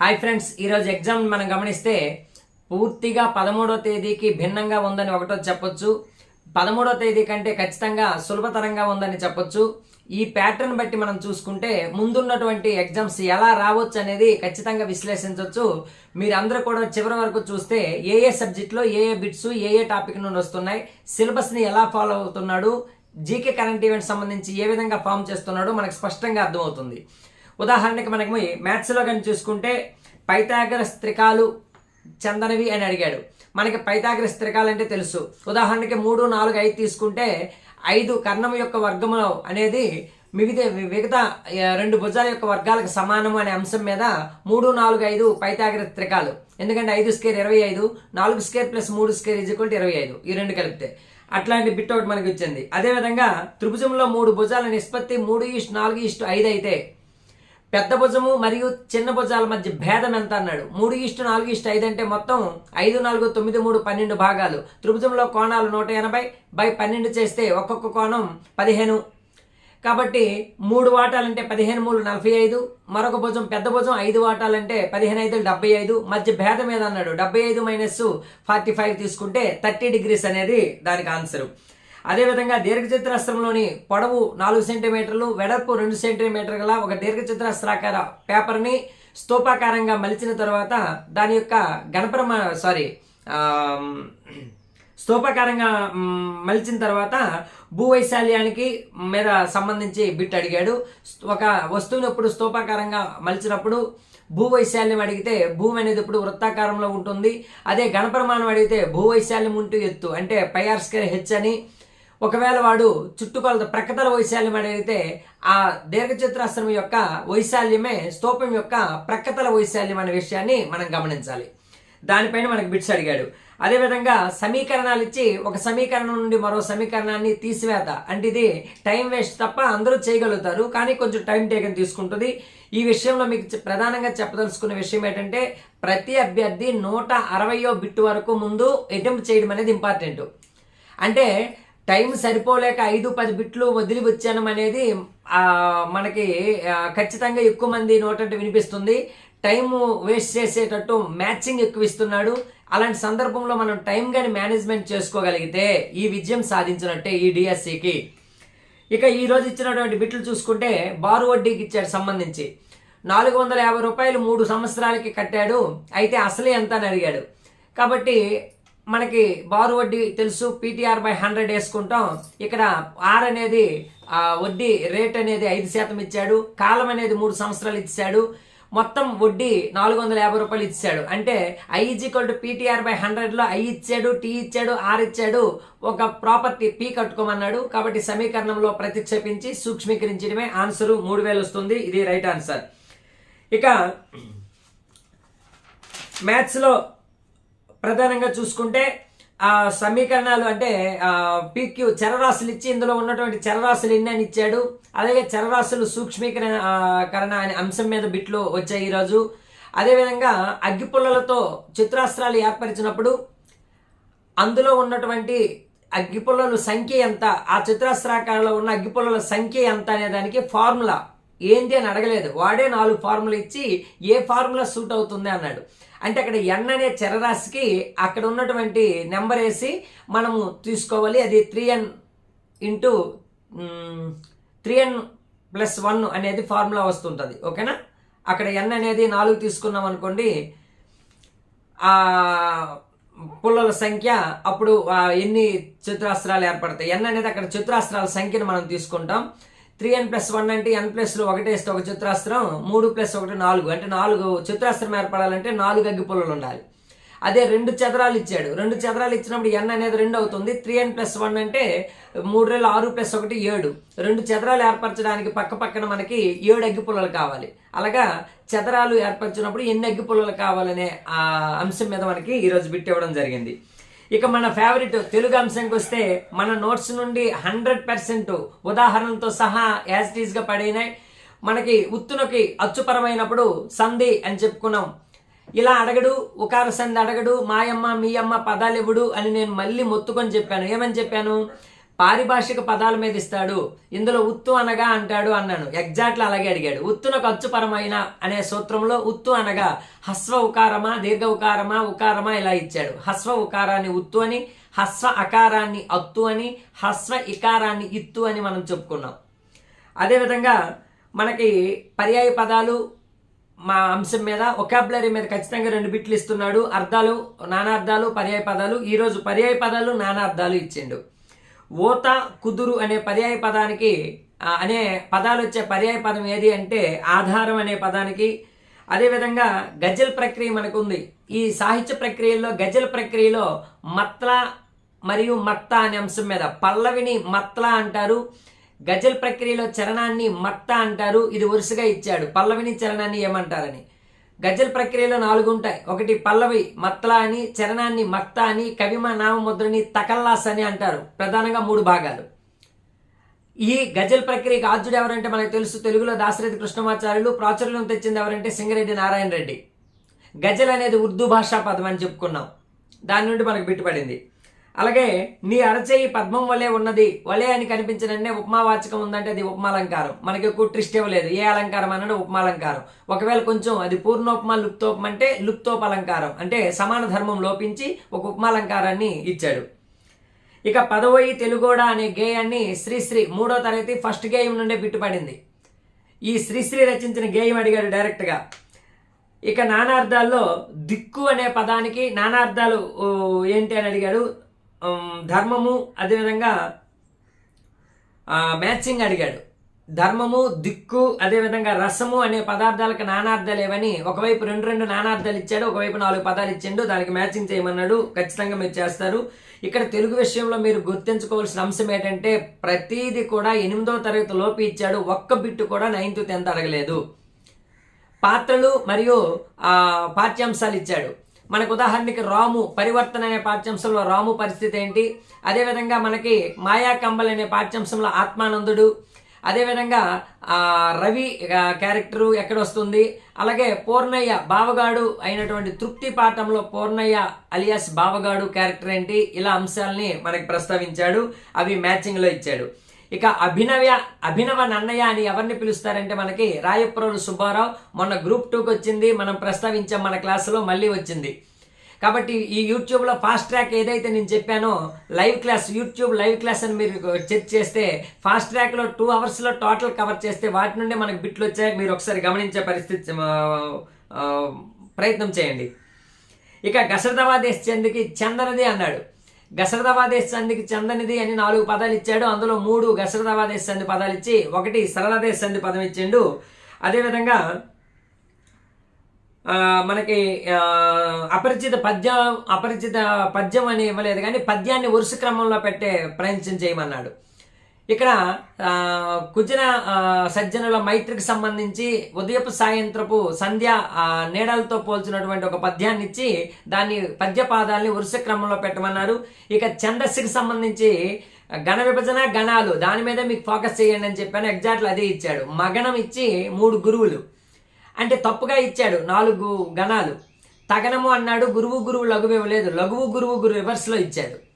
Hi friends ఈరోజు exam మనం గమనిస్తే పూర్తిగా పదమూడో తేదీకి భిన్నంగా ఉందని ఒకటో చెప్పొచ్చు. పదమూడో తేదీ కంటే ఖచ్చితంగా సులభతరంగా ఉందని చెప్పొచ్చు. ఈ ప్యాటర్న్ బట్టి మనం చూసుకుంటే ముందున్నటువంటి ఎగ్జామ్స్ ఎలా రావచ్చు అనేది ఖచ్చితంగా విశ్లేషించవచ్చు మీరందరూ కూడా చివరి వరకు చూస్తే ఏ ఏ సబ్జెక్ట్లో ఏ ఏ బిట్స్ ఏ ఏ టాపిక్ నుండి వస్తున్నాయి సిలబస్ని ఎలా ఫాలో అవుతున్నాడు జీకే కరెంట్ ఈవెంట్ సంబంధించి ఏ విధంగా ఫామ్ చేస్తున్నాడో మనకు స్పష్టంగా అర్థమవుతుంది. ఉదాహరణకి మనకి మ్యాథ్స్లో కానీ చూసుకుంటే పైథాగరస్ త్రికాలు చందనవి అని అడిగాడు. మనకి పైథాగరస్ త్రికాలు అంటే తెలుసు. ఉదాహరణకి మూడు నాలుగు ఐదు తీసుకుంటే ఐదు కర్ణం యొక్క వర్గము అనేది మిగతా మిగతా రెండు భుజాల యొక్క వర్గాలకు సమానము అనే అంశం మీద మూడు నాలుగు ఐదు పైతాగ్ర త్రికాలు. ఎందుకంటే ఐదు స్కేర్ ఇరవై ఐదు నాలుగు స్కేర్ ప్లస్ మూడు స్కేర్ ఈజ్వల్ ఇరవై ఐదు. ఈ రెండు కలిపితే అట్లాంటి బిట్ ఒకటి మనకి వచ్చింది. అదేవిధంగా త్రిభుజంలో మూడు భుజాల నిష్పత్తి మూడు ఈస్ట్ నాలుగు ఈస్ట్ ఐదు అయితే పెద్ద భుజము మరియు చిన్న భుజాల మధ్య భేదం ఎంత అన్నాడు? మూడు ఇష్టు నాలుగు ఇష్టు ఐదు అంటే మొత్తం ఐదు నాలుగు తొమ్మిది మూడు పన్నెండు భాగాలు. త్రిభుజంలో కోణాలు నూట ఎనభై బై పన్నెండు చేస్తే ఒక్కొక్క కోణం పదిహేను. కాబట్టి మూడు వాటాలంటే పదిహేను మూడు నలభై ఐదు. మరొక భుజం పెద్ద భుజం ఐదు వాటాలంటే పదిహేను ఐదు డెబ్బై ఐదు. మధ్య భేదం ఏదన్నాడు? అన్నాడు డెబ్బై ఐదు మైనస్ ఫార్టీ ఫైవ్ తీసుకుంటే థర్టీ డిగ్రీస్ అనేది దానికి ఆన్సరు. అదేవిధంగా దీర్ఘచతురస్రంలోని పొడవు నాలుగు సెంటీమీటర్లు వెడల్పు రెండు సెంటీమీటర్ గల ఒక దీర్ఘచతురస్రాకార పేపర్ని స్తూపాకారంగా మలిచిన తర్వాత దాని యొక్క గణపరమ సారీ స్తూపాకారంగా మలిచిన తర్వాత భూవైశాల్యానికి మీద సంబంధించి బిట్ అడిగాడు. ఒక వస్తువుని ఎప్పుడు స్తూపాకారంగా మలిచినప్పుడు భూవైశాల్యం అడిగితే భూమి అనేది ఇప్పుడు వృత్తాకారంలో ఉంటుంది. అదే గణపరమాణం అడిగితే భూవైశాల్యం ఉంటూ ఎత్తు అంటే పైఆర్ స్కేర్ హెచ్ అని ఒకవేళ వాడు చుట్టుకొలత ప్రక్కతల వైశాల్యం అడిగితే ఆ దీర్ఘచతురాశ్రమం యొక్క వైశాల్యమే స్తూపం యొక్క ప్రక్కతల వైశాల్యం అనే విషయాన్ని మనం గమనించాలి. దానిపైన మనకు బిట్స్ అడిగాడు. అదేవిధంగా సమీకరణాలు ఇచ్చి ఒక సమీకరణం నుండి మరో సమీకరణాన్ని తీసివేత. అంటే ఇది టైం వేస్ట్ తప్ప అందరూ చేయగలుగుతారు కానీ కొంచెం టైం టేకన్ తీసుకుంటుంది. ఈ విషయంలో మీకు ప్రధానంగా చెప్పదలుచుకున్న విషయం ఏంటంటే ప్రతి అభ్యర్థి నూట అరవయో బిట్ వరకు ముందు అటెంప్ట్ చేయడం అనేది ఇంపార్టెంట్. అంటే టైం సరిపోలేక ఐదు పది బిట్లు వదిలి వచ్చాను అనేది మనకి ఖచ్చితంగా ఎక్కువ మంది నోటంటే వినిపిస్తుంది. టైం వేస్ట్ చేసేటట్టు మ్యాచింగ్ ఎక్కువ ఇస్తున్నాడు అలాంటి సందర్భంలో మనం టైం కానీ మేనేజ్మెంట్ చేసుకోగలిగితే ఈ విజయం సాధించినట్టే ఈ డిఎస్సికి. ఇక ఈ రోజు ఇచ్చినటువంటి బిట్లు చూసుకుంటే బారు వడ్డీకి ఇచ్చాడు సంబంధించి. నాలుగు వందల యాభై రూపాయలు మూడు సంవత్సరాలకి కట్టాడు. అయితే అసలే ఎంత అని అడిగాడు. కాబట్టి మనకి బారు వడ్డీ తెలుసు పీటీఆర్ బై హండ్రెడ్ వేసుకుంటాం. ఇక్కడ ఆర్ అనేది వడ్డీ రేట్ అనేది ఐదు శాతం ఇచ్చాడు కాలం అనేది మూడు సంవత్సరాలు ఇచ్చాడు మొత్తం వడ్డీ నాలుగు వందల యాభై రూపాయలు ఇచ్చాడు. అంటే I equal to PTR by హండ్రెడ్లో ఐ ఇచ్చాడు టీ ఇచ్చాడు ఆర్ ఇచ్చాడు ఒక ప్రాపర్టీ పీ కట్టుకోమన్నాడు. కాబట్టి సమీకరణంలో ప్రతిక్షేపించి సూక్ష్మీకరించడమే ఆన్సర్ మూడు వేలు వస్తుంది. ఇది రైట్ ఆన్సర్. ఇక మ్యాథ్స్లో ప్రధానంగా చూసుకుంటే ఆ సమీకరణాలు అంటే పీక్యూ చరరాశులు ఇచ్చి ఇందులో ఉన్నటువంటి చరరాశులు ఎన్ని అని ఇచ్చాడు. అలాగే చరరాశులు సూక్ష్మీకరణ కరణ అనే అంశం మీద బిట్లు వచ్చాయి ఈరోజు. అదేవిధంగా అగ్గిపుల్లలతో చిత్రాస్త్రాలు ఏర్పరిచినప్పుడు అందులో ఉన్నటువంటి అగ్గిపుల్లల సంఖ్య ఎంత? ఆ చిత్రాస్త్రాకారంలో ఉన్న అగ్గిపుల్లల సంఖ్య ఎంత అనే దానికి ఫార్ములా ఏంటి అని అడగలేదు. వాడే నాలుగు ఫార్ములా ఇచ్చి ఏ ఫార్ములా సూట్ అవుతుంది అన్నాడు. అంటే అక్కడ ఎన్ అనే చరరాశికి అక్కడ ఉన్నటువంటి నెంబర్ వేసి మనము తీసుకోవాలి. అది three N into three N plus one అనేది ఫార్ములా వస్తుంటుంది. ఓకేనా? అక్కడ ఎన్ అనేది నాలుగు తీసుకున్నాం అనుకోండి ఆ పుల్లల సంఖ్య అప్పుడు ఎన్ని చతురాస్త్రాలు ఏర్పడతాయి? ఎన్ అనేది అక్కడ చతురాస్త్రాల సంఖ్యను మనం తీసుకుంటాం. త్రీ ఎన్ ప్లస్ వన్ అంటే ఎన్ ప్లస్ ఒకటి వేస్తే ఒక చతురాస్త్రం మూడు ప్లస్ ఒకటి నాలుగు. అంటే నాలుగు చతురాస్త్రం ఏర్పడాలంటే నాలుగు అగ్గి పుల్లలు ఉండాలి. అదే రెండు చదరాలు ఇచ్చాడు. రెండు చదరాలు ఇచ్చినప్పుడు ఎన్ అనేది రెండు అవుతుంది. త్రీ ఎన్ ప్లస్ వన్ అంటే మూడు వేల ఆరు ప్లస్ ఒకటి ఏడు. రెండు చదరాలు ఏర్పరచడానికి పక్క పక్కన మనకి ఏడు అగ్గి పుల్లలు కావాలి. అలాగా చదరాలు ఏర్పరిచినప్పుడు ఎన్ని అగ్గి పుల్లలు కావాలనే ఆ అంశం మీద మనకి ఈరోజు బిట్ ఇవ్వడం జరిగింది. ఇక మన ఫేవరెట్ తెలుగు అంశంకి వస్తే మన నోట్స్ నుండి హండ్రెడ్ పర్సెంట్ ఉదాహరణలతో సహా యాజ్గా పడినాయి. మనకి ఉత్తునకి అచ్చుపరమైనప్పుడు సంధి అని చెప్పుకున్నాం. ఇలా అడగడు ఉకార సంధి అడగడు మాయమ్మ మీ అమ్మ పదాలు ఇవ్వడు అని నేను మళ్ళీ మొత్తుకొని చెప్పాను. ఏమని చెప్పాను? పారిభాషిక పదాల మీద ఇస్తాడు. ఇందులో ఉత్తు అనగా అంటాడు అన్నాను. ఎగ్జాక్ట్లీ అలాగే అడిగాడు. ఉత్తునకు అచ్చుపరమైన అనే సూత్రంలో ఉత్తు అనగా హస్వ ఉకారమా దీర్ఘ ఉకారమా ఉకారమా ఇలా ఇచ్చాడు. హస్వ ఉకారాన్ని ఉత్తు అని హస్వ అకారాన్ని అత్తు అని హస్వ ఇకారాన్ని ఇత్తు అని మనం చెప్పుకున్నాం. అదేవిధంగా మనకి పర్యాయ పదాలు మా అంశం మీద ఒకాబులరీ మీద ఖచ్చితంగా రెండు బిట్లు ఇస్తున్నాడు. అర్థాలు నానార్థాలు పర్యాయ పదాలు. ఈరోజు పర్యాయ పదాలు నానార్థాలు ఇచ్చిండు. ఓత కుదురు అనే పర్యాయ పదానికి అనే పదాలు వచ్చే పర్యాయ పదం ఏది అంటే ఆధారం అనే పదానికి. అదేవిధంగా గజల్ ప్రక్రియ మనకు ఉంది ఈ సాహిత్య ప్రక్రియలో గజల్ ప్రక్రియలో మత్ల మరియు మత్త అనే అంశం మీద పల్లవిని మత్ల అంటారు. గజల్ ప్రక్రియలో చరణాన్ని మత్త అంటారు. ఇది వరుసగా ఇచ్చాడు. పల్లవిని చరణాన్ని ఏమంటారని. గజల్ ప్రక్రియలో నాలుగు ఉంటాయి. ఒకటి పల్లవి మత్లా అని చరణాన్ని మత్త అని కవిమ నామముద్రని తకల్లాస్ అని అంటారు. ప్రధానంగా మూడు భాగాలు. ఈ గజల్ ప్రక్రియకి ఆద్యుడు ఎవరంటే మనకు తెలుసు. తెలుగులో దాశరథి కృష్ణమాచార్యులు ప్రాచుర్యం తెచ్చింది ఎవరంటే సింగరెడ్డి నారాయణ రెడ్డి గజల్ అనేది ఉర్దూ భాషా పదం అని చెప్పుకున్నాం. దాని నుండి మనకు బిట్టుపడింది. అలాగే నీ అరచేయి పద్మం వలె ఉన్నది వలె అని కనిపించిన ఉపమావాచకం ఉందంటే అది ఉపమాలంకారం. మనకి ఎక్కువ ట్రిస్ట్ ఇవ్వలేదు. ఏ అలంకారం అన్నాడు ఉపమాలంకారం. ఒకవేళ కొంచెం అది పూర్ణోపమా లుప్తోపం అంటే లుప్తోప అలంకారం అంటే సమాన ధర్మం లోపించి ఒక ఉపమాలంకారాన్ని ఇచ్చాడు. ఇక పదవయి తెలుగోడ అనే గేయాన్ని శ్రీశ్రీ మూడో తరగతి ఫస్ట్ గేయం నుండే పిట్టుపడింది. ఈ శ్రీశ్రీ రచించిన గేయం అడిగాడు డైరెక్ట్గా. ఇక నానార్థాల్లో దిక్కు అనే పదానికి నానార్థాలు ఏంటి అని అడిగాడు? ధర్మము అదేవిధంగా మ్యాచింగ్ అడిగాడు. ధర్మము దిక్కు అదేవిధంగా రసము అనే పదార్థాలకు నానార్థాలు ఏవని ఒకవైపు రెండు రెండు నానార్థాలు ఇచ్చాడు ఒకవైపు నాలుగు పదాలు ఇచ్చిండు దానికి మ్యాచింగ్ చేయమన్నాడు ఖచ్చితంగా మీరు చేస్తారు. ఇక్కడ తెలుగు విషయంలో మీరు గుర్తించుకోవాల్సిన అంశం ఏంటంటే ప్రతిదీ కూడా ఎనిమిదో తరగతి లోపు ఇచ్చాడు ఒక్క బిట్టు కూడా నైన్త్ టెన్త్ అడగలేదు. పాత్రలు మరియు పాఠ్యాంశాలు ఇచ్చాడు. మనకు ఉదాహరణకి రాము పరివర్తన అనే పాఠ్యాంశంలో రాము పరిస్థితి ఏంటి? అదేవిధంగా మనకి మాయా కంబల్ అనే పాఠ్యాంశంలో ఆత్మానందుడు. అదేవిధంగా రవి క్యారెక్టరు ఎక్కడ వస్తుంది? అలాగే పూర్ణయ్య బావగాడు అయినటువంటి తృప్తి పాఠంలో పూర్ణయ్య అలియాస్ బావగాడు క్యారెక్టర్ ఏంటి? ఇలా అంశాలని మనకి ప్రస్తావించాడు. అవి మ్యాచింగ్లో ఇచ్చాడు. ఇక అభినవ అభినవ నన్నయ్య అని ఎవరిని పిలుస్తారంటే మనకి రాయప్రోలు సుబ్బారావు. మొన్న గ్రూప్ టూకి వచ్చింది మనం ప్రస్తావించాం మన క్లాసులో మళ్ళీ వచ్చింది. కాబట్టి ఈ యూట్యూబ్లో ఫాస్ట్ ట్రాక్ ఏదైతే నేను చెప్పానో live class YouTube live class అని మీరు చెక్ చేస్తే ఫాస్ట్ ట్రాక్లో టూ అవర్స్లో టోటల్ కవర్ చేస్తే వాటి నుండి మనకు బిట్లు వచ్చాయి. మీరు ఒకసారి గమనించే పరిస్థితి ప్రయత్నం చేయండి. ఇక గసరదవాదేశ్ చెందుకి చందనది అన్నాడు. గసరదవాదేశ్ సంధికి చందనిది అని నాలుగు పదాలు ఇచ్చాడు. అందులో మూడు గసరదవాదేశ్ సంధి పదాలు ఇచ్చి ఒకటి సరళదేశ్ సంధి పదం ఇచ్చిండు. అదేవిధంగా మనకి అపరిచిత పద్యం అపరిచిత పద్యం అని ఇవ్వలేదు కానీ పద్యాన్ని వరుస క్రమంలో పెట్టే ప్రయత్నం చేయమన్నాడు. ఇక్కడ కుజన సజ్జనుల మైత్రికి సంబంధించి ఉదయపు సాయంత్రపు సంధ్య నీడలతో పోల్చినటువంటి ఒక పద్యాన్ని ఇచ్చి దాన్ని పద్యపాదాల్ని వరుస క్రమంలో పెట్టమన్నారు. ఇక ఛందస్సుకి సంబంధించి గణ విభజన గణాలు దాని మీద మీకు ఫోకస్ చేయండి అని చెప్పాను. ఎగ్జాక్ట్లు అదే ఇచ్చాడు. మగనం ఇచ్చి మూడు గురువులు. అంటే తప్పుగా ఇచ్చాడు నాలుగు గణాలు తగనము అన్నాడు గురువు గురువు లఘువు ఇవ్వలేదు. లఘువు గురువు గురు రివర్స్లో ఇచ్చాడు.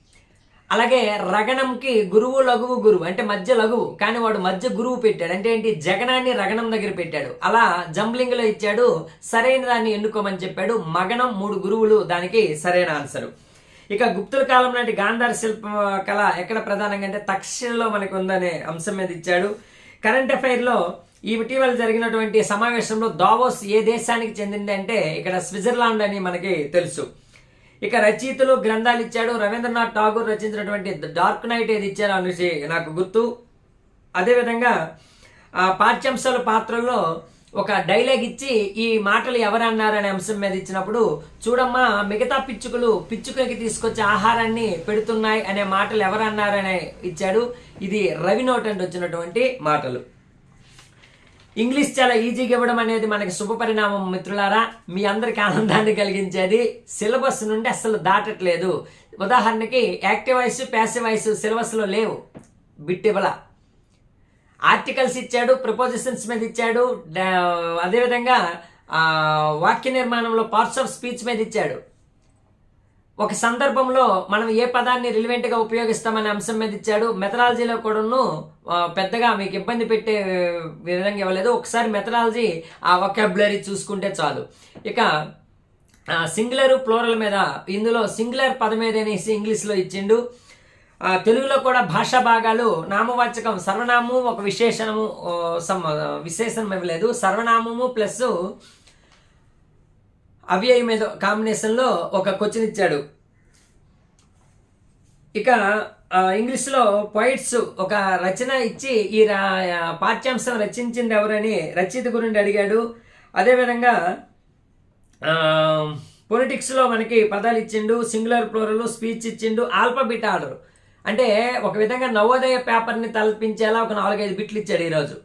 అలాగే రగణంకి గురువు లఘువు గురువు అంటే మధ్య లఘువు కానీ వాడు మధ్య గురువు పెట్టాడు. అంటే ఏంటి? జగనాన్ని రగణం దగ్గర పెట్టాడు. అలా జంబ్లింగ్లో ఇచ్చాడు సరైన దాన్ని ఎన్నుకోమని చెప్పాడు. మగనం మూడు గురువులు దానికి సరైన ఆన్సర్ ఇక గుప్తుల కాలం నాటి గాంధార శిల్ప కళ ఎక్కడ ప్రధానంగా అంటే తక్షణలో మనకు ఉందనే అంశం మీద ఇచ్చాడు. కరెంట్ అఫైర్లో ఈ ఇటీవల జరిగినటువంటి సమావేశంలో దావోస్ ఏ దేశానికి చెందింది అంటే ఇక్కడ స్విట్జర్లాండ్ అని మనకి తెలుసు. ఇక రచయితలు గ్రంథాలు ఇచ్చాడు రవీంద్రనాథ్ ఠాగూర్ రచించినటువంటి డార్క్ నైట్ ఏది ఇచ్చారో అనేసి నాకు గుర్తు. అదేవిధంగా ఆ పాఠ్యాంశాల పాత్రలో ఒక డైలాగ్ ఇచ్చి ఈ మాటలు ఎవరన్నారు అనే అంశం మీద ఇచ్చినప్పుడు చూడమ్మా మిగతా పిచ్చుకలు పిచ్చుకలకి తీసుకొచ్చే ఆహారాన్ని పెడుతున్నాయి అనే మాటలు ఎవరన్నారనే ఇచ్చాడు. ఇది రవి నోట్ అండ్ వచ్చినటువంటి మాటలు. ఇంగ్లీష్ చాలా ఈజీగా ఇవ్వడం అనేది మనకి శుభ పరిణామం మిత్రులారా. మీ అందరికి ఆనందాన్ని కలిగించేది. సిలబస్ నుండి అస్సలు దాటట్లేదు. ఉదాహరణకి యాక్టివ్ వాయిస్ ప్యాసివ్ వాయిస్ సిలబస్లో లేవు. బిట్ ఇవ్వల ఆర్టికల్స్ ఇచ్చాడు ప్రపోజిషన్స్ మీద ఇచ్చాడు అదేవిధంగా వాక్య నిర్మాణంలో పార్ట్స్ ఆఫ్ స్పీచ్ మీద ఇచ్చాడు. ఒక సందర్భంలో మనం ఏ పదాన్ని రిలివెంట్గా ఉపయోగిస్తామనే అంశం మీద ఇచ్చాడు. మెథడాలజీలో కూడాను పెద్దగా మీకు ఇబ్బంది పెట్టే విధంగా ఇవ్వలేదు. ఒకసారి మెథడాలజీ ఆ వొకాబులరీ చూసుకుంటే చాలు. ఇక సింగులర్ ప్లోరల్ మీద ఇందులో సింగులర్ పదం ఏదనేసి ఇంగ్లీష్లో ఇచ్చిండు. తెలుగులో కూడా భాషా భాగాలు నామవాచకం సర్వనామము ఒక విశేషణము విశేషణం ఇవ్వలేదు. సర్వనామము ప్లస్ అవ్యయం మీద కాంబినేషన్లో ఒక క్వశ్చన్ ఇచ్చాడు. ఇక ఇంగ్లీష్లో పోయిట్స్ ఒక రచన ఇచ్చి ఈ రా- పాఠ్యాంశం రచించింది ఎవరని రచయిత గురించి అడిగాడు. అదేవిధంగా పొలిటిక్స్లో మనకి పదాలు ఇచ్చిండు సింగులర్ ప్లోరల్ స్పీచ్ ఇచ్చిండు ఆల్ఫాబిట్ ఆర్డర్ అంటే ఒక విధంగా నవోదయ పేపర్ని తలపించేలా ఒక నాలుగైదు బిట్లు ఇచ్చాడు ఈరోజు.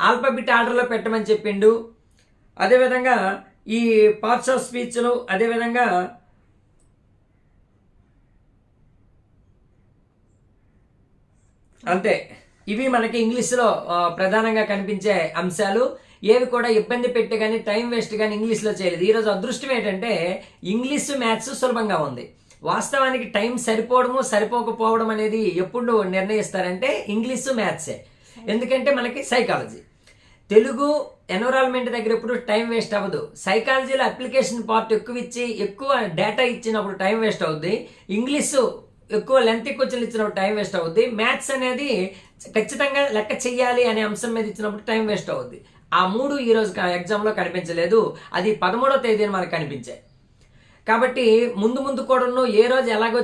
ఆల్ఫాబిట్ ఆర్డర్లో పెట్టమని చెప్పిండు. అదేవిధంగా ఈ పార్ట్స్ ఆఫ్ స్పీచ్లు అదేవిధంగా అంతే. ఇవి మనకి ఇంగ్లీష్లో ప్రధానంగా కనిపించే అంశాలు. ఏవి కూడా ఇబ్బంది పెట్టి కానీ టైం వేస్ట్ కానీ ఇంగ్లీష్లో చేయలేదు. ఈరోజు అదృష్టం ఏంటంటే ఇంగ్లీష్ మ్యాథ్స్ సులభంగా ఉంది. వాస్తవానికి టైం సరిపోవడము సరిపోకపోవడం అనేది ఎప్పుడు నిర్ణయిస్తారంటే ఇంగ్లీషు మ్యాథ్సే ఎందుకంటే మనకి సైకాలజీ తెలుగు ఎన్విరాన్మెంట్ దగ్గర ఎప్పుడు టైం వేస్ట్ అవ్వదు. సైకాలజీలో అప్లికేషన్ పార్ట్ ఎక్కువ ఇచ్చి ఎక్కువ డేటా ఇచ్చినప్పుడు టైం వేస్ట్ అవుద్ది. ఇంగ్లీషు ఎక్కువ లెంత్ క్వశ్చన్లు ఇచ్చినప్పుడు టైం వేస్ట్ అవుద్ది. మ్యాథ్స్ అనేది ఖచ్చితంగా లెక్క చెయ్యాలి అనే అంశం మీద ఇచ్చినప్పుడు టైం వేస్ట్ అవుద్ది. ఆ మూడు ఈరోజు ఎగ్జామ్లో కనిపించలేదు. అది పదమూడో తేదీన మనకు కనిపించాయి. కాబట్టి ముందు ముందు కూడాను ఏ రోజు ఎలాగో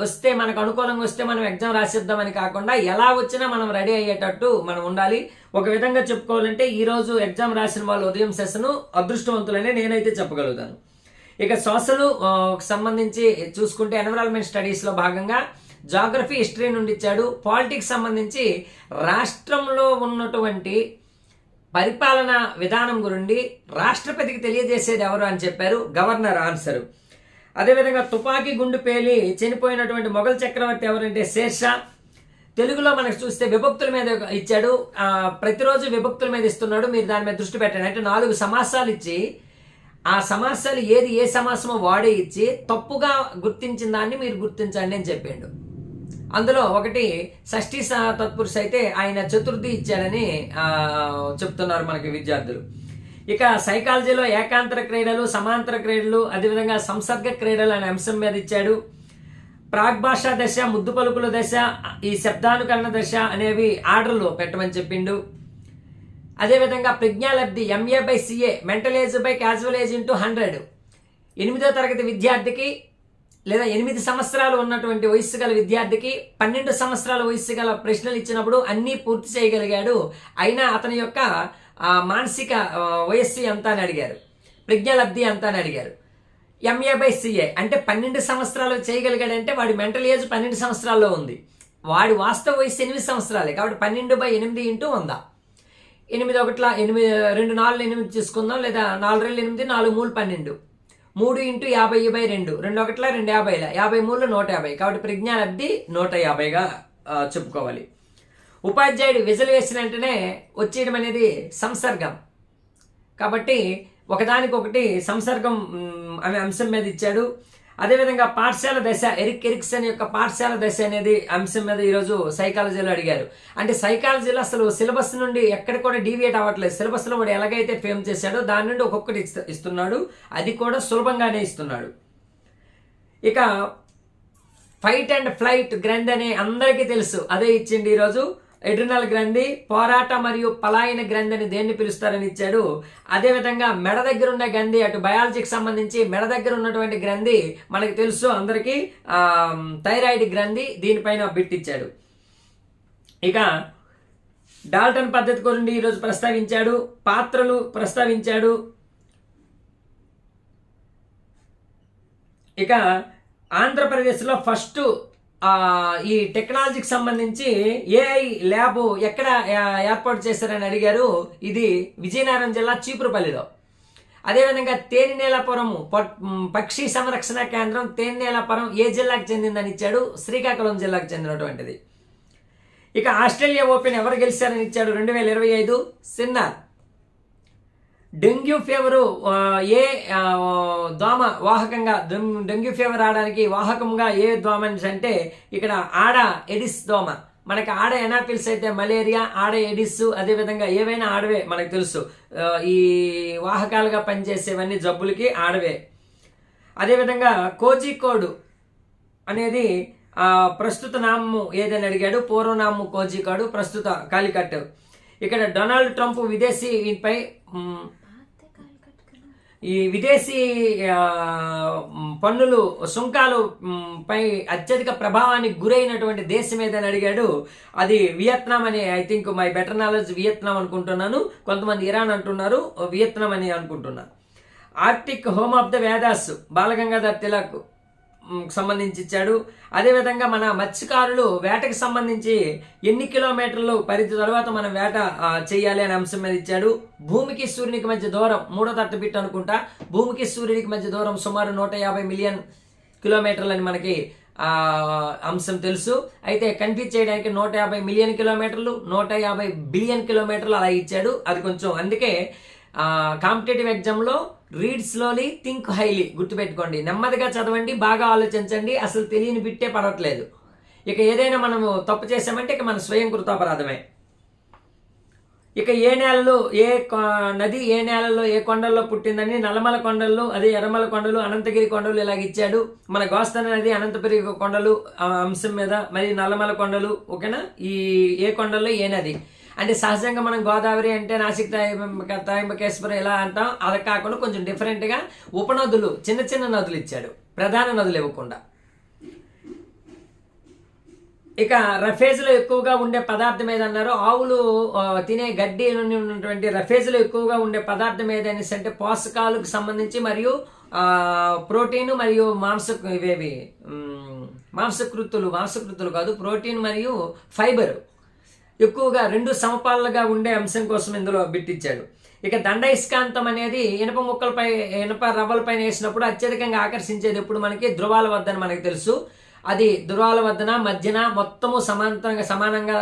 వస్తే మనకు అనుకూలంగా వస్తే మనం ఎగ్జామ్ రాసిద్దామని కాకుండా ఎలా వచ్చినా మనం రెడీ అయ్యేటట్టు మనం ఉండాలి. ఒక విధంగా చెప్పుకోవాలంటే ఈరోజు ఎగ్జామ్ రాసిన వాళ్ళు ఉదయం సెషను అదృష్టవంతులనే నేనైతే చెప్పగలుగుతాను. ఇక సోషలు సంబంధించి చూసుకుంటే ఎన్విరాన్మెంట్ స్టడీస్లో భాగంగా జాగ్రఫీ హిస్టరీ నుండి ఇచ్చాడు. పాలిటిక్స్ సంబంధించి రాష్ట్రంలో ఉన్నటువంటి పరిపాలన విధానం గురించి రాష్ట్రపతికి తెలియజేసేది ఎవరు అని చెప్పారు? Governor answer. అదేవిధంగా తుపాకీ గుండు పేలి చనిపోయినటువంటి మొఘల్ చక్రవర్తి ఎవరంటే శేర్షా తెలుగులో మనకు చూస్తే విభక్తుల మీద ఇచ్చాడు. ప్రతిరోజు విభక్తుల మీద ఇస్తున్నాడు. మీరు దాని మీద దృష్టి పెట్టండి. అంటే నాలుగు సమాసాలు ఇచ్చి ఆ సమాసాలు ఏది ఏ సమాసమో వాడే ఇచ్చి తప్పుగా గుర్తించిన దాన్ని మీరు గుర్తించండి అని చెప్పిండు. అందులో ఒకటి షష్ఠీ స- తత్పురుష అయితే ఆయన చతుర్థి ఇచ్చాడని చెప్తున్నారు మనకి విద్యార్థులు. ఇక సైకాలజీలో ఏకాంతర క్రీడలు సమాంతర క్రీడలు అదేవిధంగా సంసర్గ క్రీడలు అనే అంశం మీద ఇచ్చాడు. ప్రాగ్భాషా దశ ముద్దు పలుకుల దశ ఈ శబ్దానుకరణ దశ అనేవి ఆర్డర్లో పెట్టమని చెప్పిండు. అదేవిధంగా ప్రజ్ఞాలబ్ధి MA by CA mental age by casual age into hundred ఎనిమిదో తరగతి విద్యార్థికి లేదా ఎనిమిది సంవత్సరాలు ఉన్నటువంటి వయస్సు గల విద్యార్థికి పన్నెండు సంవత్సరాల వయస్సు గల ప్రశ్నలు ఇచ్చినప్పుడు అన్నీ పూర్తి చేయగలిగాడు. అయినా అతని యొక్క మానసిక వయస్సు ఎంత అని అడిగారు. ప్రజ్ఞాలబ్ధి ఎంత అని అడిగారు. ఎంఏ బై సిఏ అంటే పన్నెండు సంవత్సరాలు చేయగలిగాడంటే వాడి మెంటల్ ఏజ్ పన్నెండు సంవత్సరాల్లో ఉంది. వాడి వాస్తవ వయసు ఎనిమిది సంవత్సరాలే కాబట్టి పన్నెండు బై ఎనిమిది ఇంటూ ఉందా ఎనిమిది ఒకట్లా ఎనిమిది రెండు నాలుగు ఎనిమిది తీసుకుందాం లేదా నాలుగు రెండు ఎనిమిది నాలుగు మూడు పన్నెండు. మూడు ఇంటూ యాభై బై రెండు రెండు ఒకట్లా రెండు యాభైల. యాభై మూడు నూట యాభై. కాబట్టి ప్రజ్ఞాలబ్ధి నూట యాభైగా చెప్పుకోవాలి. ఉపాధ్యాయుడు విజులు వేసిన వెంటనే వచ్చేయడం అనేది సంసర్గం. కాబట్టి ఒకదానికొకటి సంసర్గం అనే అంశం మీద ఇచ్చాడు. అదేవిధంగా పాఠశాల దశ ఎరిక్ ఎరిక్సన్ యొక్క పాఠశాల దశ అనేది అంశం మీద ఈరోజు సైకాలజీలో అడిగారు. అంటే సైకాలజీలో అసలు సిలబస్ నుండి ఎక్కడ కూడా డీవియేట్ అవ్వట్లేదు. సిలబస్లో వాడు ఎలాగైతే ఫేమ్ చేశాడో దాని నుండి ఒక్కొక్కటి ఇస్తున్నాడు. అది కూడా సులభంగానే ఇస్తున్నాడు. ఇక ఫైట్ అండ్ ఫ్లైట్ గ్రంథ్ అనే అందరికీ తెలుసు. అదే ఇచ్చింది ఈరోజు. ఎడ్రినల్ గ్రంథి పోరాట మరియు పలాయన గ్రంథి అని దేన్ని పిలుస్తారని ఇచ్చాడు? అదేవిధంగా మెడ దగ్గర ఉన్న గ్రంథి అటు బయాలజీకి సంబంధించి మెడ దగ్గర ఉన్నటువంటి గ్రంథి మనకి తెలుసు అందరికీ. థైరాయిడ్ గ్రంథి దీనిపైన బిట్ ఇచ్చాడు. ఇక డాల్టన్ పద్ధతి గురించి ఈరోజు ప్రస్తావించాడు పాత్రలు ప్రస్తావించాడు. ఇక ఆంధ్రప్రదేశ్లో ఫస్ట్ ఈ టెక్నాలజీకి సంబంధించి ఏఐ ల్యాబ్ ఎక్కడ ఏర్పాటు చేశారని అడిగారు. ఇది విజయనగరం జిల్లా చీపురుపల్లిలో. అదేవిధంగా తేనినేలపురం పక్షి సంరక్షణ కేంద్రం తేనినేలపురం ఏ జిల్లాకు చెందిందని ఇచ్చాడు? శ్రీకాకుళం జిల్లాకు చెందినటువంటిది. ఇక ఆస్ట్రేలియా ఓపెన్ ఎవరు గెలిచారని ఇచ్చాడు? రెండు వేల ఇరవై ఐదు సిన్నార్ డెంగ్యూ ఫీవరు ఏ దోమ వాహకంగా డెంగ్యూ ఫీవర్ ఆడడానికి వాహకంగా ఏ దోమ అంటే ఇక్కడ ఆడ ఎడిస్ దోమ మనకి ఆడ ఎనాపిల్స్ అయితే మలేరియా ఆడ ఎడిస్ అదేవిధంగా ఏవైనా ఆడవే మనకు తెలుసు. ఈ వాహకాలుగా పనిచేసేవన్నీ జబ్బులకి ఆడవే. అదేవిధంగా కోజికోడు అనేది ప్రస్తుత నామము ఏదని అడిగాడు పూర్వనామము కోజికోడు ప్రస్తుత కాలికట్ ఇక్కడ డొనాల్డ్ ట్రంప్ విదేశీపై మ్, ఈ విదేశీ పన్నులు సుంకాలు పై అత్యధిక ప్రభావానికి గురైనటువంటి దేశం ఏదని అడిగాడు. అది వియత్నాం అని I think my better knowledge Vietnam అనుకుంటున్నాను. కొంతమంది ఇరాన్ అంటున్నారు వియత్నాం అని అనుకుంటున్నాను. Arctic home of the Vedas Balgangadhar Tilak సంబంధించి ఇచ్చాడు అదేవిధంగా మన మత్స్యకారులు వేటకి సంబంధించి ఎన్ని కిలోమీటర్లు పరిధి తర్వాత మనం వేట చేయాలి అనే అంశం మీద ఇచ్చాడు. భూమికి సూర్యునికి మధ్య దూరం మూడో తట్టు బిట్ అనుకుంటా. భూమికి సూర్యునికి మధ్య దూరం సుమారు నూట యాభై మిలియన్ కిలోమీటర్లు అని మనకి అంశం తెలుసు. అయితే కంప్లీట్ చేయడానికి నూట యాభై మిలియన్ కిలోమీటర్లు నూట యాభై బిలియన్ కిలోమీటర్లు అలా ఇచ్చాడు. అది కొంచెం అందుకే కాంపిటేటివ్ ఎగ్జామ్లో రీడ్ స్లోలీ థింక్ హైలీ గుర్తుపెట్టుకోండి. నెమ్మదిగా చదవండి బాగా ఆలోచించండి. అసలు తెలియని బిట్టే పడట్లేదు. ఇక ఏదైనా మనము తప్పు చేసామంటే ఇక మన స్వయం కృతాపరాధమే. ఇక ఏ నేలలో ఏ కొ- నది ఏ నేలలో ఏ కొండల్లో పుట్టిందని నల్లమల కొండలు అదే ఎర్రమల కొండలు అనంతగిరి కొండలు ఇలాగ ఇచ్చాడు. మన గోస్తన నది అనంతపురి కొండలు అంశం మీద మరి నల్లమల కొండలు ఓకేనా? ఈ ఏ కొండల్లో ఏ నది? అంటే సహజంగా మనం గోదావరి అంటే నాసిక్ తాయింబ తాయింబకేశ్వరం ఇలా అంటాం. అది కాకుండా కొంచెం డిఫరెంట్గా ఉపనదులు చిన్న చిన్న నదులు ఇచ్చాడు. ప్రధాన నదులు ఇవ్వకుండా. ఇక రఫేజ్లో ఎక్కువగా ఉండే పదార్థం ఏదన్నారు? ఆవులు తినే గడ్డి నుండి ఉన్నటువంటి రఫేజ్లో ఎక్కువగా ఉండే పదార్థం ఏదనేసి అంటే పోషకాలకు సంబంధించి మరియు ప్రోటీన్ మరియు మాంస ఇవేవి మాంసకృతులు మాంసకృతులు కాదు ప్రోటీన్ మరియు ఫైబర్. ఎక్కువగా రెండు సమపాలుగా ఉండే అంశం కోసం ఇందులో బిట్టిచ్చాడు ఇక దండైస్కాంతం అనేది ఇనప ముక్కలపై ఇనప రవ్వలపైన వేసినప్పుడు అత్యధికంగా ఆకర్షించేది ఎప్పుడు మనకి? ధృవాల వద్దని మనకి తెలుసు. అది ధృవాల వద్దన మధ్యన మొత్తము సమాంతరంగా సమానంగా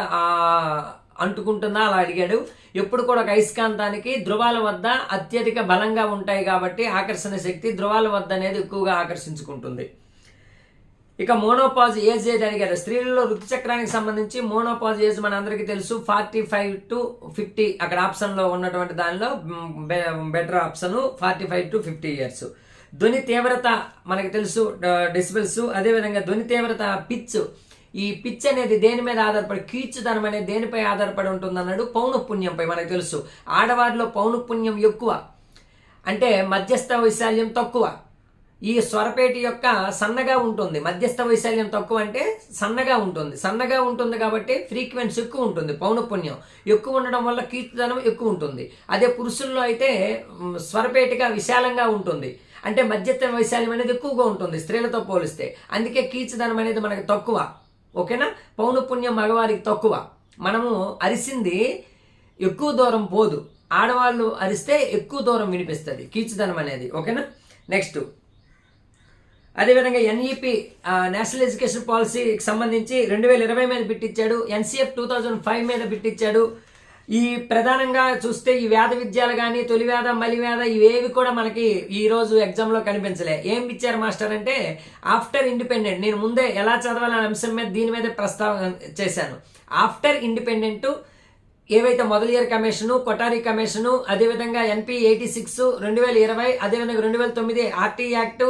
అంటుకుంటుందా? అలా అడిగాడు. ఎప్పుడు కూడా ఒక అయస్కాంతానికి ధృవాల వద్ద అత్యధిక బలంగా ఉంటాయి కాబట్టి ఆకర్షణ శక్తి ధృవాల వద్ద అనేది ఎక్కువగా ఆకర్షించుకుంటుంది. ఇక మోనోపాజ్ ఏజ్ చేయడానికి అడిగారు స్త్రీలలో ఋతుచక్రానికి సంబంధించి మోనోపాజ్ ఏజ్ మన అందరికీ తెలుసు. ఫార్టీ ఫైవ్ టు ఫిఫ్టీ అక్కడ ఆప్షన్లో ఉన్నటువంటి దానిలో better option forty five to fifty years. ధ్వని తీవ్రత మనకి తెలుసు డెసిబెల్స్. అదేవిధంగా ధ్వని తీవ్రత పిచ్. ఈ పిచ్ అనేది దేని మీద ఆధారపడి కీచుదనం అనేది దేనిపై ఆధారపడి ఉంటుంది అన్నాడు పౌనఃపుణ్యంపై మనకు తెలుసు. ఆడవారిలో పౌనఃపుణ్యం ఎక్కువ. అంటే మధ్యస్థ వైశాల్యం తక్కువ. ఈ స్వరపేటి యొక్క సన్నగా ఉంటుంది. మధ్యస్థ వైశాల్యం తక్కువ అంటే సన్నగా ఉంటుంది. సన్నగా ఉంటుంది కాబట్టి ఫ్రీక్వెన్సీ ఎక్కువ ఉంటుంది. పౌనఃపుణ్యం ఎక్కువ ఉండడం వల్ల కీర్తిదనం ఎక్కువ ఉంటుంది. అదే పురుషుల్లో అయితే స్వరపేటిగా విశాలంగా ఉంటుంది. అంటే మధ్యస్థ వైశాల్యం అనేది ఎక్కువగా ఉంటుంది స్త్రీలతో పోలిస్తే. అందుకే కీర్తిదనం అనేది మనకి తక్కువ. ఓకేనా? పౌనఃపుణ్యం మగవారికి తక్కువ. మనము అరిసింది ఎక్కువ దూరం పోదు. ఆడవాళ్ళు అరిస్తే ఎక్కువ దూరం వినిపిస్తుంది కీచుదనం అనేది. ఓకేనా? నెక్స్ట్. అదేవిధంగా ఎన్ఈపి నేషనల్ ఎడ్యుకేషన్ పాలసీకి సంబంధించి రెండు వేల ఇరవై మీద బిట్టిచ్చాడు ఎన్సీఎఫ్ టూ థౌజండ్ ఫైవ్ మీద బిట్టిచ్చాడు ఈ ప్రధానంగా చూస్తే ఈ వేద విద్యాలు కానీ తొలి వేద మలి వేద ఇవేవి కూడా మనకి ఈరోజు ఎగ్జామ్లో కనిపించలే. ఏం ఇచ్చారు మాస్టర్ అంటే ఆఫ్టర్ ఇండిపెండెంట్ నేను ముందే ఎలా చదవాలనే అంశం మీద దీని మీద ప్రస్తావన చేశాను. ఆఫ్టర్ ఇండిపెండెంట్ ఏవైతే మొదటి ఇయర్ కమిషను కొటారి కమిషను అదేవిధంగా ఎన్పి ఎయిటీ సిక్స్ రెండు వేల ఇరవై అదేవిధంగా రెండు వేల తొమ్మిది ఆర్టీ యాక్ట్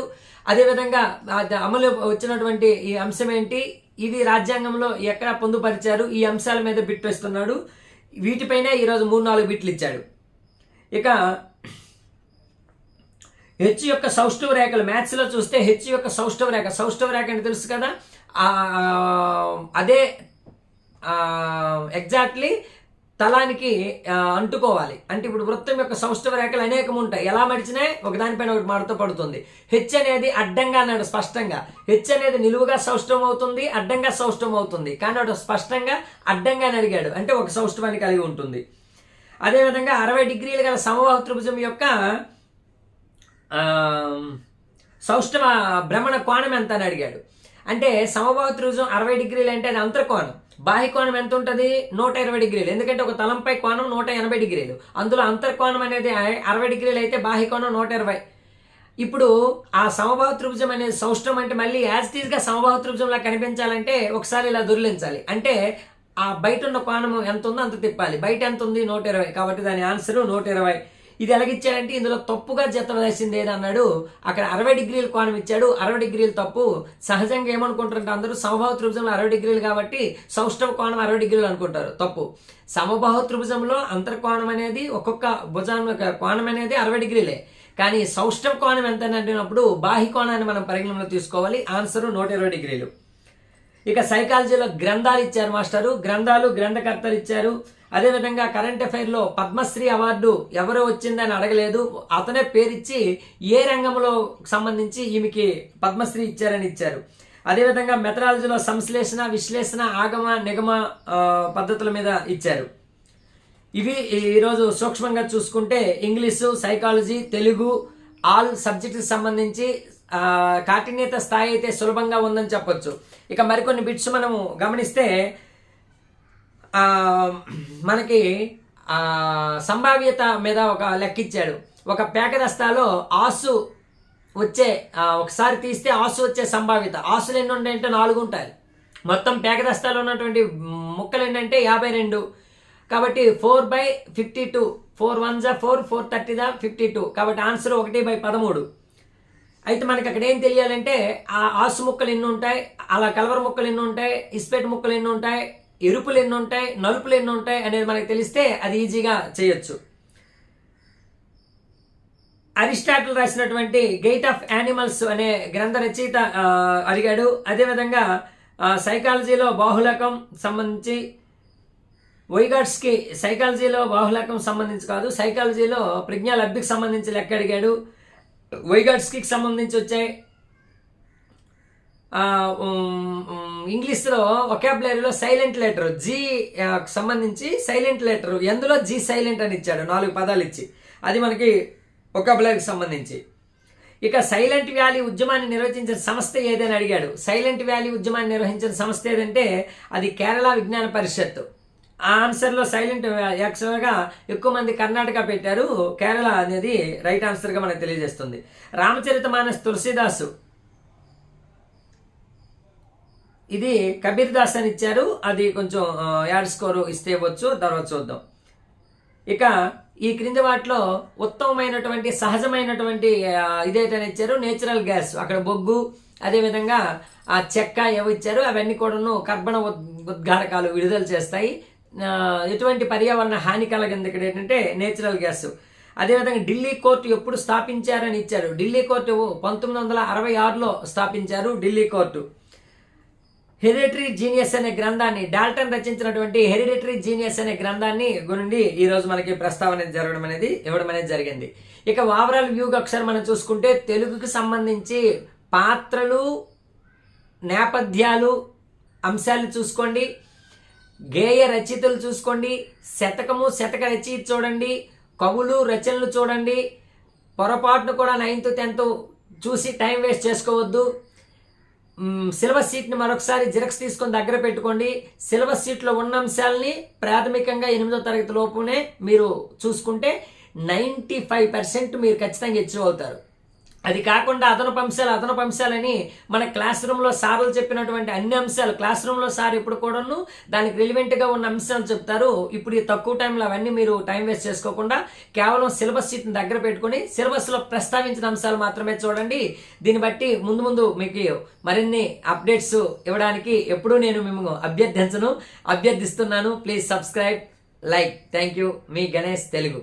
అదేవిధంగా అమలు వచ్చినటువంటి ఈ అంశం ఏంటి? ఇది రాజ్యాంగంలో ఎక్కడ పొందుపరిచారు? ఈ అంశాల మీద బిట్ వేస్తున్నాడు. వీటిపైనే ఈరోజు మూడు నాలుగు బిట్లు ఇచ్చాడు. ఇక హెచ్ యొక్క సౌష్ఠవ రేఖలు మ్యాథ్స్లో చూస్తే హెచ్ యొక్క సౌష్ఠవ రేఖ. సౌష్ఠవ రేఖ అంటే తెలుసు కదా? అదే ఎగ్జాక్ట్లీ తలానికి అంటుకోవాలి. అంటే ఇప్పుడు వృత్తం యొక్క సౌష్ఠవ రేఖలు అనేకం ఉంటాయి. ఎలా మడిచినా ఒకదానిపైన ఒకటి మడత పడుతుంది. హెచ్ అనేది అడ్డంగా అన్నాడు స్పష్టంగా. హెచ్ అనేది నిలువుగా సౌష్ఠవం అవుతుంది అడ్డంగా సౌష్ఠవం అవుతుంది. కానీ అటు స్పష్టంగా అడ్డంగా అని అడిగాడు. అంటే ఒక సౌష్ఠవాన్ని కలిగి ఉంటుంది. అదేవిధంగా అరవై డిగ్రీలు గల సమవాహ త్రిభుజం యొక్క సౌష్ఠవ భ్రమణ కోణం ఎంత అని అడిగాడు. అంటే సమబాహు త్రిభుజం అరవై డిగ్రీలు అంటే అది అంతర్కోణం. బాహ్య కోణం ఎంత ఉంటుంది? నూట ఇరవై డిగ్రీలు. ఎందుకంటే ఒక తలంపై కోణం నూట ఎనభై డిగ్రీలు. అందులో అంతర్కోణం అనేది అరవై డిగ్రీలు అయితే బాహ్య కోణం నూట ఇరవై. ఇప్పుడు ఆ సమభావ త్రిభుజం అనేది సౌష్టం అంటే మళ్ళీ యాజ్ తీజ్గా సమభావ త్రిభుజంలా కనిపించాలంటే ఒకసారి ఇలా దొరిలించాలి. అంటే ఆ బయట ఉన్న కోణం ఎంత ఉందో అంత తిప్పాలి. బయట ఎంత ఉంది? నూట ఇరవై. కాబట్టి దాని ఆన్సర్ నూట ఇరవై. ఇది ఎలాగిచ్చాడంటే ఇందులో తప్పుగా జత వేసింది ఏదన్నాడు అక్కడ అరవై డిగ్రీల కోణం ఇచ్చాడు. అరవై డిగ్రీలు తప్పు. సహజంగా ఏమనుకుంటారంటే అందరూ సమభావ త్రిభుజంలో అరవై డిగ్రీలు కాబట్టి సౌష్ఠవ కోణం అరవై డిగ్రీలు అనుకుంటారు. తప్పు. సమభావ త్రిభుజంలో అంతర్కోణం అనేది ఒక్కొక్క భుజాన్ని కోణం అనేది అరవై డిగ్రీలే. కానీ సౌష్ఠవ కోణం ఎంత అంటున్నప్పుడు బాహ్య కోణాన్ని మనం పరిగణనలో తీసుకోవాలి. ఆన్సర్ నూట ఇరవై డిగ్రీలు. ఇక సైకాలజీలో గ్రంథాలు ఇచ్చారు మాస్టరు. గ్రంథాలు గ్రంథకర్తలు ఇచ్చారు. అదేవిధంగా కరెంట్ అఫైర్లో పద్మశ్రీ అవార్డు ఎవరు వచ్చిందని అడగలేదు. అతనే పేరిచ్చి ఏ రంగంలో సంబంధించి ఈమెకి పద్మశ్రీ ఇచ్చారని ఇచ్చారు. అదేవిధంగా మెథడాలజీలో సంశ్లేషణ విశ్లేషణ ఆగమ నిగమ పద్ధతుల మీద ఇచ్చారు. ఇవి ఈరోజు సూక్ష్మంగా చూసుకుంటే ఇంగ్లీషు సైకాలజీ తెలుగు ఆల్ సబ్జెక్ట్కి సంబంధించి కాఠిన్యత స్థాయి అయితే సులభంగా ఉందని చెప్పొచ్చు. ఇక మరికొన్ని బిట్స్ మనము గమనిస్తే మనకి సంభావ్యత మీద ఒక లెక్కిచ్చాడు. ఒక పేకదస్తాలో ఆసు వచ్చే ఒకసారి తీస్తే ఆసు వచ్చే సంభావ్యత. ఆసులు ఎన్ని ఉంటాయంటే నాలుగు ఉంటాయి. మొత్తం పేకదస్తాలో ఉన్నటువంటి ముక్కలు ఏంటంటే యాభై రెండు. కాబట్టి four by fifty two. Four one జా ఫోర్ ఫోర్ థర్టీ దా ఫిఫ్టీ టూ. కాబట్టి ఆన్సర్ ఒకటి బై పదమూడు. అయితే మనకి అక్కడ ఏం తెలియాలంటే ఆ ఆసు ముక్కలు ఎన్ని ఉంటాయి అలా కలవర ముక్కలు ఎన్ని ఉంటాయి ఇస్పెట్ ముక్కలు ఎన్ని ఉంటాయి ఎరుపులు ఎన్ని ఉంటాయి నలుపులు ఎన్ని ఉంటాయి అనేది మనకు తెలిస్తే అది ఈజీగా చేయొచ్చు. అరిస్టాటిల్ రాసినటువంటి గేట్ ఆఫ్ యానిమల్స్ అనే గ్రంథ రచయిత అడిగాడు. అదేవిధంగా సైకాలజీలో బాహులకం సంబంధించి వైగాట్స్కి సైకాలజీలో బాహులకం సంబంధించి కాదు సైకాలజీలో ప్రజ్ఞా లబ్ధికి సంబంధించి లెక్క అడిగాడు. వైగాట్స్కి సంబంధించి వచ్చాయి. ఇంగ్లీష్లో ఒకాబులరీలో సైలెంట్ లెటర్ జీ సంబంధించి సైలెంట్ లెటర్ ఎందులో జీ సైలెంట్ అని ఇచ్చాడు నాలుగు పదాలు ఇచ్చి. అది మనకి ఒకాబులరీకి సంబంధించి. ఇక సైలెంట్ వ్యాలీ ఉద్యమాన్ని నిర్వహించిన సంస్థ ఏదని అడిగాడు. సైలెంట్ వ్యాలీ ఉద్యమాన్ని నిర్వహించిన సంస్థ ఏదంటే అది కేరళ విజ్ఞాన పరిషత్ ఆ ఆన్సర్లో సైలెంట్ యాక్చువల్గా ఎక్కువ మంది కర్ణాటక పెట్టారు. కేరళ అనేది రైట్ ఆన్సర్గా మనకు తెలియజేస్తుంది. రామచరిత మానస్ తులసిదాసు. ఇది కబీర్ దాస్ అని ఇచ్చారు. అది కొంచెం యాడ్ స్కోరు ఇస్తే ఇవ్వచ్చు. తర్వాత చూద్దాం. ఇక ఈ క్రింది వాటిలో ఉత్తమమైనటువంటి సహజమైనటువంటి ఇదేటని ఇచ్చారు. నేచురల్ గ్యాస్ అక్కడ బొగ్గు అదేవిధంగా ఆ చెక్క ఏవి ఇచ్చారు. అవన్నీ కూడాను కర్బన ఉద్- ఉద్గారకాలు విడుదల చేస్తాయి. ఎటువంటి పర్యావరణ హాని కలగింది ఇక్కడ ఏంటంటే నేచురల్ గ్యాస్. అదేవిధంగా ఢిల్లీ కోర్టు ఎప్పుడు స్థాపించారని ఇచ్చారు. ఢిల్లీ కోర్టు పంతొమ్మిది వందల అరవై ఆరులో స్థాపించారు ఢిల్లీ కోర్టు. హెరిడిటరీ జీనియస్ అనే గ్రంథాన్ని డాల్టన్ రచించినటువంటి హెరిడిటరీ జీనియస్ అనే గ్రంథాన్ని గురించి ఈరోజు మనకి ప్రస్తావన జరగడం అనేది ఇవ్వడం అనేది జరిగింది. ఇక ఓవరాల్ వ్యూగా ఒకసారి మనం చూసుకుంటే తెలుగుకి సంబంధించి పాత్రలు నేపథ్యాలు అంశాలు చూసుకోండి. గేయ రచయితలు చూసుకోండి శతకము శతక రచయిత చూడండి కవులు రచనలు చూడండి పొరపాటును కూడా నైన్త్ టెన్త్ చూసి టైం వేస్ట్ చేసుకోవద్దు. సిలబస్ షీట్ని మరొకసారి జిరక్స్ తీసుకొని దగ్గర పెట్టుకోండి. సిలబస్ షీట్లో ఉన్న అంశాలని ప్రాథమికంగా ఎనిమిదో తరగతి లోపునే మీరు చూసుకుంటే నైంటీ ఫైవ్ పర్సెంట్ మీరు ఖచ్చితంగా అచీవ్ అవుతారు. అది కాకుండా అదనపు అంశాలు అదనపు అంశాలని మన క్లాస్ రూమ్లో సార్లు చెప్పినటువంటి అన్ని అంశాలు క్లాస్ రూమ్లో సార్ ఇప్పుడు కూడాను దానికి రిలివెంట్గా ఉన్న అంశాలు చెప్తారు. ఇప్పుడు ఈ తక్కువ టైంలో అవన్నీ మీరు టైం వేస్ట్ చేసుకోకుండా కేవలం సిలబస్ షీట్ని దగ్గర పెట్టుకొని సిలబస్లో ప్రస్తావించిన అంశాలు మాత్రమే చూడండి. దీన్ని బట్టి ముందు ముందు మీకు మరిన్ని అప్డేట్స్ ఇవ్వడానికి ఎప్పుడూ నేను మేము అభ్యర్థించను అభ్యర్థిస్తున్నాను. Please subscribe like thank you me Ganesh Telugu.